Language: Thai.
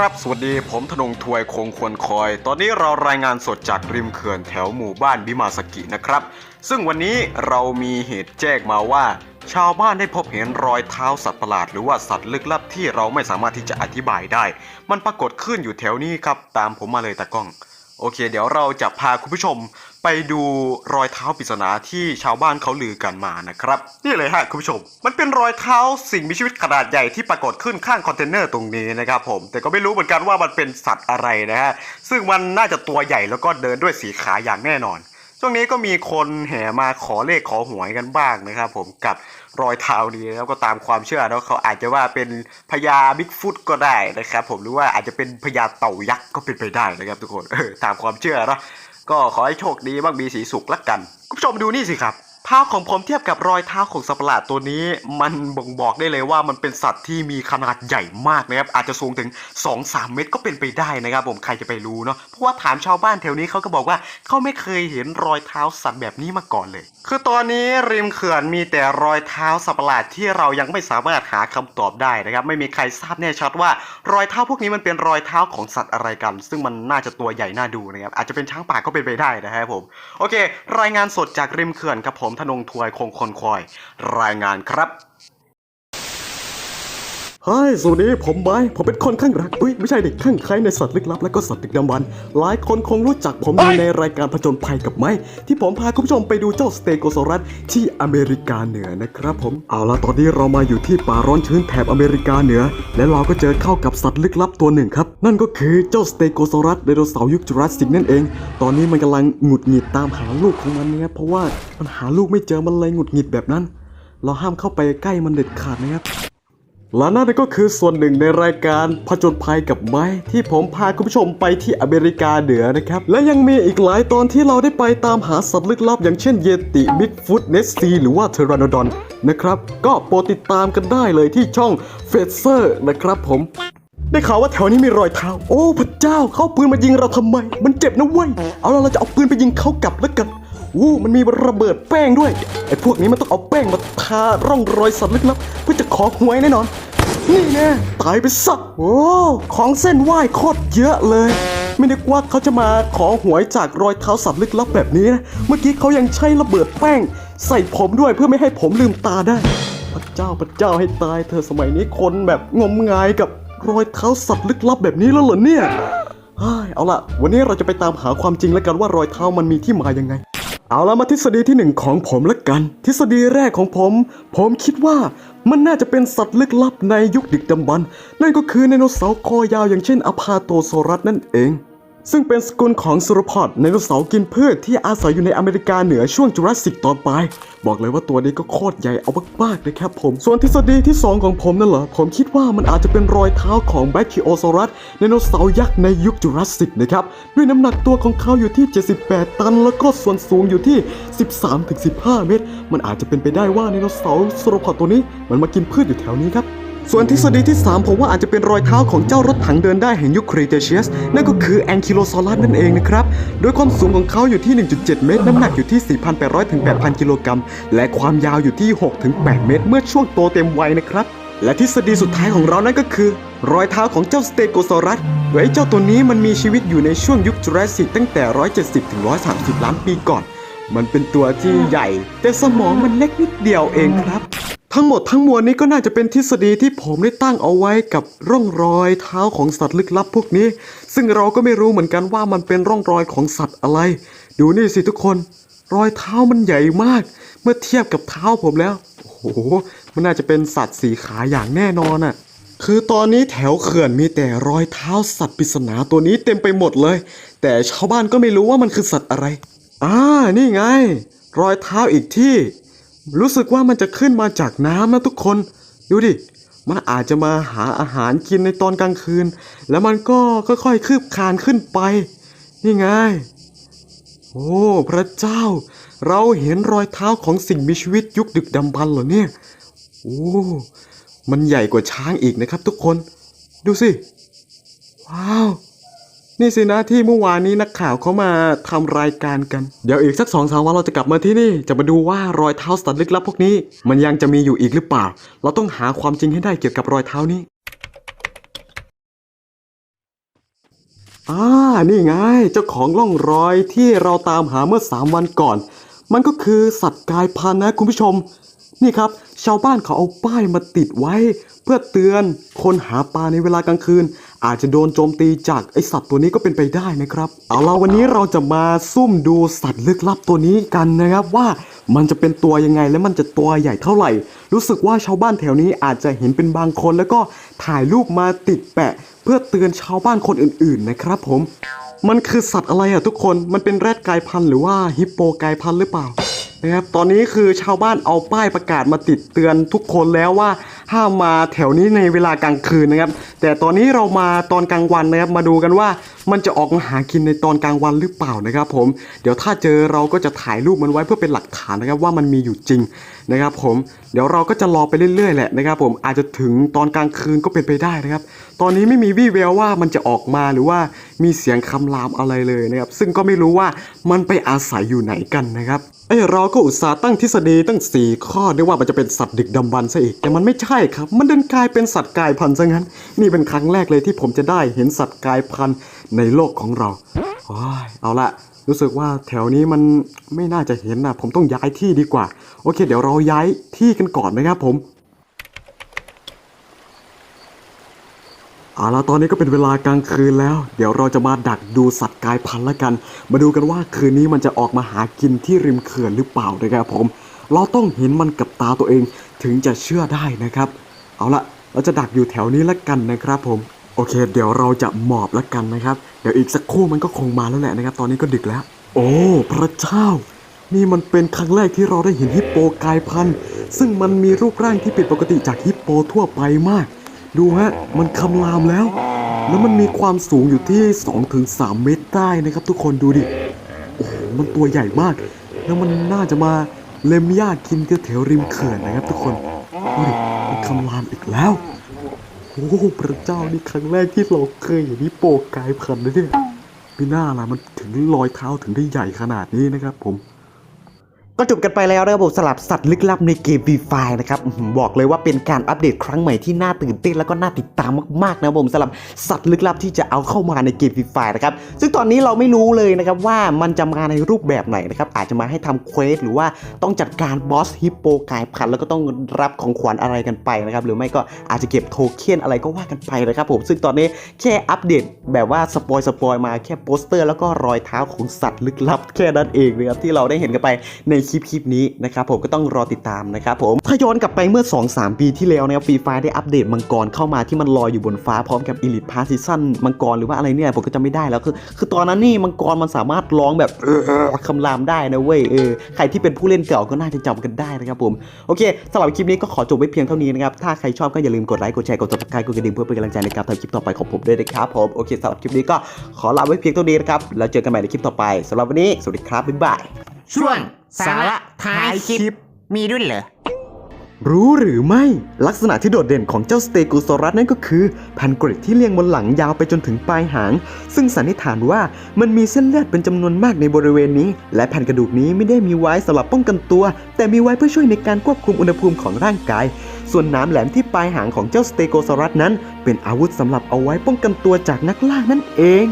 ครับ สวัสดี ผมธนงทวยคงควรคอย ตอนนี้เรารายงานสดจากริมเขื่อนแถวหมู่บ้านบิมาสกินะครับ ซึ่งวันนี้เรามีเหตุแจ้งมาว่า ชาวบ้านได้พบเห็นรอยเท้าสัตว์ประหลาด หรือว่าสัตว์ลึกลับที่เราไม่สามารถที่จะอธิบายได้ มันปรากฏขึ้นอยู่แถวนี้ครับ ตามผมมาเลยตากล้อง โอเค เดี๋ยวเราจะพาคุณผู้ชม ไปดูรอยเท้าปริศนาที่ชาวบ้านเขาลือกันมานะครับ นี่เลยฮะคุณผู้ชม มันเป็นรอยเท้าสิ่งมีชีวิตขนาดใหญ่ที่ปรากฏขึ้นข้างคอนเทนเนอร์ตรงนี้นะครับผมแต่ก็ไม่รู้เหมือนกันว่ามันเป็นสัตว์อะไรนะฮะซึ่งมันน่าจะตัวใหญ่แล้วก็เดินด้วยสีขาอย่างแน่นอนช่วงนี้ก็มีคนแห่มาขอเลขขอหวยกันบ้างนะครับผมกับรอยเท้านี้แล้วก็ตามความเชื่อแล้วเขาอาจจะว่าเป็นพญาบิ๊กฟุตก็ได้นะครับผมหรือว่าอาจจะเป็นพญาเต่ายักษ์ก็เป็นไปได้นะครับทุกคนตามความเชื่อเนาะ ก็ขอให้โชคดีบ้างมีสีสุขละกัน คุณผู้ชมดูนี่สิครับ ภาของผมเทียบกับรอยเท้าของสัตว์ประหลาดตัวนี้ มันบ่งบอกได้เลยว่ามันเป็นสัตว์ที่มีขนาดใหญ่มากนะครับอาจจะสูงถึง 2-3 เมตรก็เป็นไปได้นะครับ ผมใครจะไปรู้เนาะเพราะว่าถามชาวบ้านแถวนี้เขาก็บอกว่าเขาไม่เคยเห็นรอยเท้าสัตว์แบบนี้มาก่อนเลย คือตอนนี้ริมเขื่อนมีแต่รอยเท้าสัตว์ประหลาดที่เรายังไม่สามารถหาคำตอบได้นะครับไม่มีใครทราบแน่ชัดว่ารอยเท้าพวกนี้มันเป็นรอยเท้าของสัตว์อะไรกัน ซึ่งมันน่าจะตัวใหญ่น่าดูนะครับอาจจะเป็นช้างป่าก็เป็นไปได้นะครับผมโอเค รายงานสดจากริมเขื่อนครับผมธนงทวยคงคนคอยรายงานครับ เฮ้ยสวัสดีผมไม้ผมเป็นคนข้างรัก อุ้ยไม่ใช่เด็กข้างใครในสัตว์ลึกลับและก็สัตว์ดึกดำบรรพ์หลายคนคงรู้จักผมดีในรายการผจญภัยกับไม้ ที่ผมพาคุณผู้ชมไปดูเจ้าสเตโกซอรัสที่อเมริกาเหนือนะครับผม เอาละตอนนี้เรามาอยู่ที่ป่าร้อนชื้นแถบอเมริกาเหนือ และเราก็เจอเข้ากับสัตว์ลึกลับตัวหนึ่งครับ นั่นก็คือเจ้าสเตโกซอรัสไดโนเสาร์ยุคจูราสสิกนั่นเอง ตอนนี้มันกำลังหงุดหงิดตามหาลูกของมันนะครับเพราะว่ามันหาลูกไม่เจอมันเลยหงุดหงิดแบบนั้น เราห้ามเข้าไปใกล้มันเด็ดขาดนะครับ และนั่นก็คือส่วนหนึ่งในรายการผจญภัยกับไม้ ที่ผมพาคุณผู้ชมไปที่อเมริกาเหนือนะครับ และยังมีอีกหลายตอนที่เราได้ไปตามหาสัตว์ลึกลับ อย่างเช่นเยติบิ๊กฟุตเนสซีหรือว่าเทรานโดอนนะครับ ก็โปรดติดตามกันได้เลยที่ช่องเฟเซอร์นะครับผม ได้ข่าวว่าแถวนี้มีรอยเท้า โอ้พระเจ้าเขาปืนมายิงเราทำไม มันเจ็บนะเว้ยเอาล่ะเราจะเอาปืนไปยิงเขากลับแล้วกัน วู้มันมีระเบิดแป้งด้วย ไอ้พวกนี้มันต้องเอาแป้งมาทาร่องรอยสัตว์ลึกลับเพื่อจะขอหวยแน่นอน นี่แน่ตายไปสักโอ้ของเส้นไหว้โคตรเยอะเลย ไม่นึกว่าเขาจะมาขอหวยจากรอยเท้าสัตว์ลึกลับแบบนี้นะ เมื่อกี้เขายังใช้ระเบิดแป้ง ใส่ผมด้วยเพื่อไม่ให้ผมลืมตาได้ พระเจ้าพระเจ้าให้ตายเธอสมัยนี้คนแบบงมงายกับรอยเท้าสัตว์ลึกลับแบบนี้แล้วเหรอเนี่ยเฮ้ยเอาล่ะ วันนี้เราจะไปตามหาความจริงแล้วกันว่ารอยเท้ามันมีที่มายังไง เอาละมาทฤษฎีที่หนึ่งของผมละกัน ทฤษฎีแรกของผม ผมคิดว่ามันน่าจะเป็นสัตว์ลึกลับในยุคดึกดำบรรพ์นั่นก็คือไดโนเสาร์คอยาวอย่างเช่นอพาโตโซรัสนั่นเอง ซึ่งเป็นสกุลของซูโรพอดไดโนเสาร์กินพืชที่อาศัยอยู่ในอเมริกาเหนือช่วงจูราสสิกตอนปลาย บอกเลยว่าตัวนี้ก็โคตรใหญ่เอามากๆนะครับผม ส่วนทฤษฎีที่ 2 ของผมนั่นเหรอ ผมคิดว่ามันอาจจะเป็นรอยเท้าของแบคคิโอซอรัสไดโนเสาร์ยักษ์ในยุคจูราสสิกนะครับ ด้วยน้ำหนักตัวของเขาอยู่ที่ 78 ตัน แล้วก็ส่วนสูงอยู่ที่ 13-15 เมตร มันอาจจะเป็นไปได้ว่าไดโนเสาร์ซูโรพอดตัวนี้ มันมากินพืชอยู่แถวนี้ครับ ส่วนทฤษฎีที่ 3 ผมว่าอาจจะเป็นรอยเท้าของเจ้ารถถังเดินได้แห่งยุคครีเทเชียส นั่นก็คือแองคิโลซอรัสนั่นเองนะครับ โดยความสูงของเขาอยู่ที่ 1.7 เมตร น้ำหนักอยู่ที่ 4,800 ถึง 8,000 กิโลกรัม และความยาวอยู่ที่ 6 ถึง 8 เมตร เมื่อช่วงโตเต็มวัยนะครับ และทฤษฎีสุดท้ายของเรานั่นก็คือ รอยเท้าของเจ้าสเตโกซอรัสโดยไอ้เจ้าตัวนี้มันมีชีวิตอยู่ในช่วงยุคจูราสสิกตั้งแต่ 170 ถึง 130 ล้านปีก่อน มันเป็นตัวที่ใหญ่ แต่สมองมันเล็กนิดเดียวเองครับ ทั้งหมดทั้งมวลนี้ก็น่าจะเป็นทฤษฎีที่ผมได้ตั้งเอาไว้กับร่องรอยเท้าของสัตว์ลึกลับพวกนี้ ซึ่งเราก็ไม่รู้เหมือนกันว่ามันเป็นร่องรอยของสัตว์อะไร ดูนี่สิทุกคน รอยเท้ามันใหญ่มาก เมื่อเทียบกับเท้าผมแล้ว โอ้โห มันน่าจะเป็นสัตว์สีขาอย่างแน่นอนอะคือตอนนี้แถวเขื่อนมีแต่รอยเท้าสัตว์ปริศนาตัวนี้เต็มไปหมดเลย แต่ชาวบ้านก็ไม่รู้ว่ามันคือสัตว์อะไร อ่า นี่ไง รอยเท้าอีกที่ รู้สึกว่ามันจะขึ้นมาจากน้ำนะทุกคน ดูดิ มันอาจจะมาหาอาหารกินในตอนกลางคืน แล้วมันก็ค่อยๆคืบคานขึ้นไป นี่ไง โอ้ พระเจ้า เราเห็นรอยเท้าของสิ่งมีชีวิตยุคดึกดำบรรพ์เหรอเนี่ย โอ้ มันใหญ่กว่าช้างอีกนะครับทุกคน ดูสิ ว้าว นี่สินะที่เมื่อวานนี้นักข่าวเขามาทำรายการกัน เดี๋ยวอีกสักสองสามวันเราจะกลับมาที่นี่ จะมาดูว่ารอยเท้าสัตว์ลึกลับพวกนี้ มันยังจะมีอยู่อีกหรือเปล่า เราต้องหาความจริงให้ได้เกี่ยวกับรอยเท้านี้อ่านี่ไง เจ้าของร่องรอยที่เราตามหาเมื่อ3วันก่อน มันก็คือสัตว์กายพันธุ์นะคุณผู้ชม นี่ครับ ชาวบ้านเขาเอาป้ายมาติดไว้ เพื่อเตือนคนหาปลาในเวลากลางคืน อาจจะโดนโจมตีจากไอสัตว์ตัวนี้ก็เป็นไปได้นะครับ เอาละวันนี้เราจะมาซุ่มดูสัตว์ลึกลับตัวนี้กันนะครับว่ามันจะเป็นตัวยังไงและมันจะตัวใหญ่เท่าไหร่ รู้สึกว่าชาวบ้านแถวนี้อาจจะเห็นเป็นบางคน แล้วก็ถ่ายรูปมาติดแปะ เพื่อเตือนชาวบ้านคนอื่นๆนะครับผม มันคือสัตว์อะไรอะทุกคนมันเป็นแรดกายพันธุ์หรือว่าฮิปโปกายพันธุ์หรือเปล่า นะครับตอนนี้คือชาวบ้านเอาป้ายประกาศมาติดเตือนทุกคนแล้วว่าห้ามมาแถวนี้ในเวลากลางคืนนะครับ แต่ตอนนี้เรามาตอนกลางวันนะครับมาดูกันว่ามันจะออกมาหากินในตอนกลางวันหรือเปล่านะครับ ผมเดี๋ยวถ้าเจอเราก็จะถ่ายรูปมันไว้เพื่อเป็นหลักฐานนะครับว่ามันมีอยู่จริงนะครับ ผมเดี๋ยวเราก็จะรอไปเรื่อยๆแหละนะครับ ผมอาจจะถึงตอนกลางคืนก็เป็นไปได้นะครับ ตอนนี้ไม่มีวี่แววว่ามันจะออกมาหรือว่ามีเสียงคำรามอะไรเลยนะครับ ซึ่งก็ไม่รู้ว่ามันไปอาศัยอยู่ไหนกันนะครับเอ้เราก็อุตส่าห์ตั้งทฤษฎีตั้ง4ข้อได้ว่ามันจะเป็นสัตว์ดึกดำบรรพ์ซะอีก แต่มันไม่ใช่ครับ มันเดินกลายเป็นสัตว์กลายพันธุ์ซะงั้น นี่เป็นครั้งแรกเลยที่ผมจะได้เห็นสัตว์กลายพันธุ์ในโลกของเราโอ้ยเอาละรู้สึกว่าแถวนี้มันไม่น่าจะเห็นนะผมต้องย้ายที่ดีกว่า โอเค เดี๋ยวเราย้ายที่กันก่อนนะครับผม เอาละตอนนี้ก็เป็นเวลากลางคืนแล้ว เดี๋ยวเราจะมาดักดูสัตว์กายพันธุ์ละกัน มาดูกันว่าคืนนี้มันจะออกมาหากินที่ริมเขื่อนหรือเปล่านะครับผม เราต้องเห็นมันกับตาตัวเองถึงจะเชื่อได้นะครับ เอาละเราจะดักอยู่แถวนี้ละกันนะครับผม โอเค เดี๋ยวเราจะหมอบละกันนะครับ เดี๋ยวอีกสักครู่มันก็คงมาแล้วแหละนะครับ ตอนนี้ก็ดึกแล้ว โอ้ พระเจ้า นี่มันเป็นครั้งแรกที่เราได้เห็นฮิปโปกายพันธุ์ ซึ่งมันมีรูปร่างที่ผิดปกติจากฮิปโปทั่วไปมาก ดูฮะ มันคำรามแล้ว แล้วมันมีความสูงอยู่ที่ 2-3 เมตรได้นะครับทุกคนดูดิ โอ้โห มันตัวใหญ่มาก แล้วมันน่าจะมาเล็มหญ้ากินแถวริมเขื่อนนะครับทุกคน ดูดิ มันคำรามอีกแล้ว โอ้พระเจ้านี่ครั้งแรกที่เราเคยเห็นฮิปโปกายพันธุ์นะเนี่ยไม่น่าล่ะมันถึงรอยเท้าถึงได้ใหญ่ขนาดนี้นะครับผม ก็จบกันไปแล้วนะครับผมสลับสัตว์ลึกลับในเกม Free Fire นะครับบอกเลยว่าเป็นการอัปเดตครั้งใหม่ที่น่าตื่นเต้นแล้วก็น่าติดตามมากๆนะครับผมสำหรับสัตว์ลึกลับที่จะเอาเข้ามาในเกม Free Fire นะครับซึ่งตอนนี้เราไม่รู้เลยนะครับว่ามันจะมาในรูปแบบไหนนะครับอาจจะมาให้ทำเควสหรือว่าต้องจัดการบอสฮิปโปกายพันแล้วก็ต้องรับของขวัญอะไรกันไปนะครับหรือไม่ก็อาจจะเก็บโทเค็นอะไรก็ว่ากันไปนะครับผมซึ่งตอนนี้แค่อัปเดตแบบว่าสปอยสปอยมาแค่โปสเตอร์ แล้วก็รอยเท้าของสัตว์ลึกลับ แค่นั้นเองนะครับที่เราได้เห็นกันไปในคลิปคลิปนี้นะครับผมก็ต้องรอติดตามนะครับผมถ้าย้อนกลับไปเมื่อ 2-3 ปีที่แล้วนะครับฟรีไฟได้อัปเดตมังกรเข้ามาที่มันลอยอยู่บนฟ้าพร้อมกับอิลิทพาซิซันมังกรหรือว่าอะไรเนี่ยผมก็จำไม่ได้แล้วคือคือตอนนั้นนี่มังกรมันสามารถร้องแบบคำรามได้นะเว้ยเออใครที่เป็นผู้เล่นเก่าก็น่าจะจำกันได้นะครับผมโอเคสำหรับคลิปนี้ก็ขอจบไว้เพียงเท่านี้นะครับถ้าใครชอบก็อย่าลืมกดไลค์กดแชร์กด subscribe กดกระดิ่งเพื่อเป็นกำลังใจในการทำคลิปต่อไปของผมด้วยนะครับผมโอเคสำหรับคลิปนี้ก็ขอลาไว้เพียงเท่านี้นะครับแล้วเจอกันใหม่ในคลิปต่อไปสำหรับวันนี้สวัสดีครับบ๊ายบาย ช่วงสาระท้ายคลิปมีด้วยเหรอ รู้หรือไม่ลักษณะที่โดดเด่นของเจ้าสเตกูโซรัสนั่นก็คือแผ่นเกรดที่เรียงบนหลังยาวไปจนถึงปลายหาง ซึ่งสันนิษฐานว่ามันมีเส้นเลือดเป็นจำนวนมากในบริเวณนี้ และแผ่นกระดูกนี้ไม่ได้มีไว้สำหรับป้องกันตัว แต่มีไว้เพื่อช่วยในการควบคุมอุณหภูมิของร่างกาย ส่วนหน้ำแหลมที่ปลายหางของเจ้าสเตโกซอรัสนั้น เป็นอาวุธสำหรับเอาไว้ป้องกันตัวจากนักล่านั่นเอง